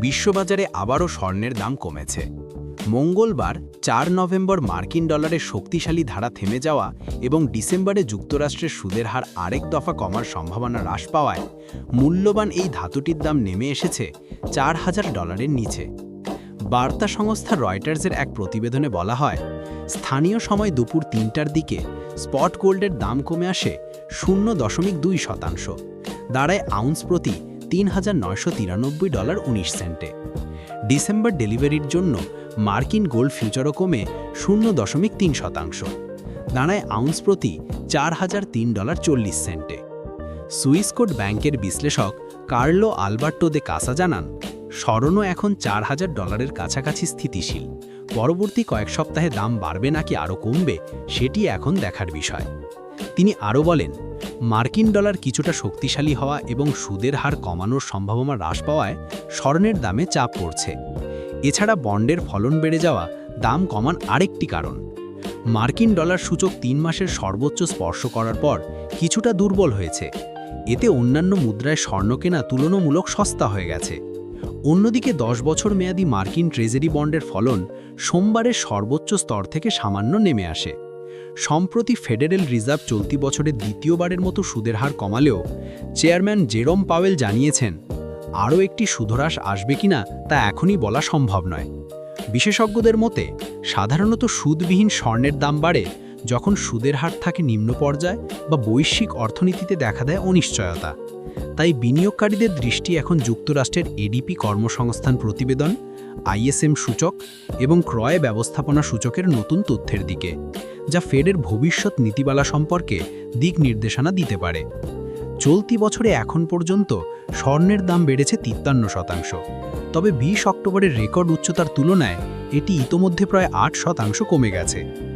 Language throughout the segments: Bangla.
বিশ্ববাজারে আবারও স্বর্ণের দাম কমেছে। মঙ্গলবার, চার নভেম্বর মার্কিন ডলারের শক্তিশালী ধারা থেমে যাওয়া এবং ডিসেম্বরে যুক্তরাষ্ট্রের সুদের হার আরেক দফা কমার সম্ভাবনা হ্রাস পাওয়ায় মূল্যবান এই ধাতুটির দাম নেমে এসেছে চার হাজার ডলারের নিচে। বার্তা সংস্থা রয়টার্সের এক প্রতিবেদনে বলা হয়, স্থানীয় সময় দুপুর তিনটার দিকে স্পট গোল্ডের দাম কমে আসে শূন্য দশমিক দুই শতাংশ। দাঁড়ায় আউন্স প্রতি তিন হাজার নয়শো তিরানব্বই ডলার উনিশ সেন্টে। ডিসেম্বর ডেলিভারির জন্য মার্কিন গোল্ড ফিউচারও কমে শূন্য দশমিক তিন শতাংশ। দাঁড়ায় আউন্স প্রতি চার হাজার তিন ডলার চল্লিশ সেন্টে। সুইসকোট ব্যাংকের বিশ্লেষক কার্লো আলবার্টো দে কাসা জানান, স্মরণও এখন চার হাজার ডলারের কাছাকাছি স্থিতিশীল। পরবর্তী কয়েক সপ্তাহে দাম বাড়বে নাকি আরও কমবে, সেটি এখন দেখার বিষয়। তিনি আরও বলেন, মার্কিন ডলার কিছুটা শক্তিশালী হওয়া এবং সুদের হার কমানোর সম্ভাবনা হ্রাস পাওয়ায় স্বর্ণের দামে চাপ পড়ছে। এছাড়া বন্ডের ফলন বেড়ে যাওয়া, দাম কমান আরেকটি কারণ। মার্কিন ডলার সূচক তিন মাসের সর্বোচ্চ স্পর্শ করার পর কিছুটা দুর্বল হয়েছে। এতে অন্যান্য মুদ্রায় স্বর্ণ কেনা তুলনামূলক সস্তা হয়ে গেছে। অন্যদিকে দশ বছর মেয়াদী মার্কিন ট্রেজারি বন্ডের ফলন সোমবারের সর্বোচ্চ স্তর থেকে সামান্য নেমে আসে। সম্প্রতি ফেডারেল রিজার্ভ চলতি বছরের দ্বিতীয়বারের মতো সুদের হার কমালেও চেয়ারম্যান জেরম পাওয়েল জানিয়েছেন, আরও একটি সুধরাস আসবে কিনা তা এখনই বলা সম্ভব নয়। বিশেষজ্ঞদের মতে, সাধারণত সুদবিহীন স্বর্ণের দাম বাড়ে যখন সুদের হার থাকে নিম্ন পর্যায়ে বা বৈশ্বিক অর্থনীতিতে দেখা দেয় অনিশ্চয়তা। তাই বিনিয়োগকারীদের দৃষ্টি এখন যুক্তরাষ্ট্রের এডিপি কর্মসংস্থান প্রতিবেদন আইএসএম সূচক এবং ক্রয় ব্যবস্থাপনা সূচকের নতুন তথ্যের দিকে, যা ফেডের ভবিষ্যৎ নীতিবালা সম্পর্কে দিক নির্দেশনা দিতে পারে। চলতি বছরে এখন পর্যন্ত স্বর্ণের দাম বেড়েছে তিপ্পান্ন শতাংশ। তবে বিশ অক্টোবরের রেকর্ড উচ্চতার তুলনায় এটি ইতোমধ্যে প্রায় আট শতাংশ কমে গেছে।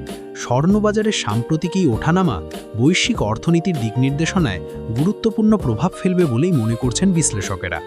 স্বর্ণবাজারের সাম্প্রতিক এই ওঠানামা বৈশ্বিক অর্থনীতির দিক নির্দেশনায় গুরুত্বপূর্ণ প্রভাব ফেলবে বলেই মনে করছেন বিশ্লেষকেরা।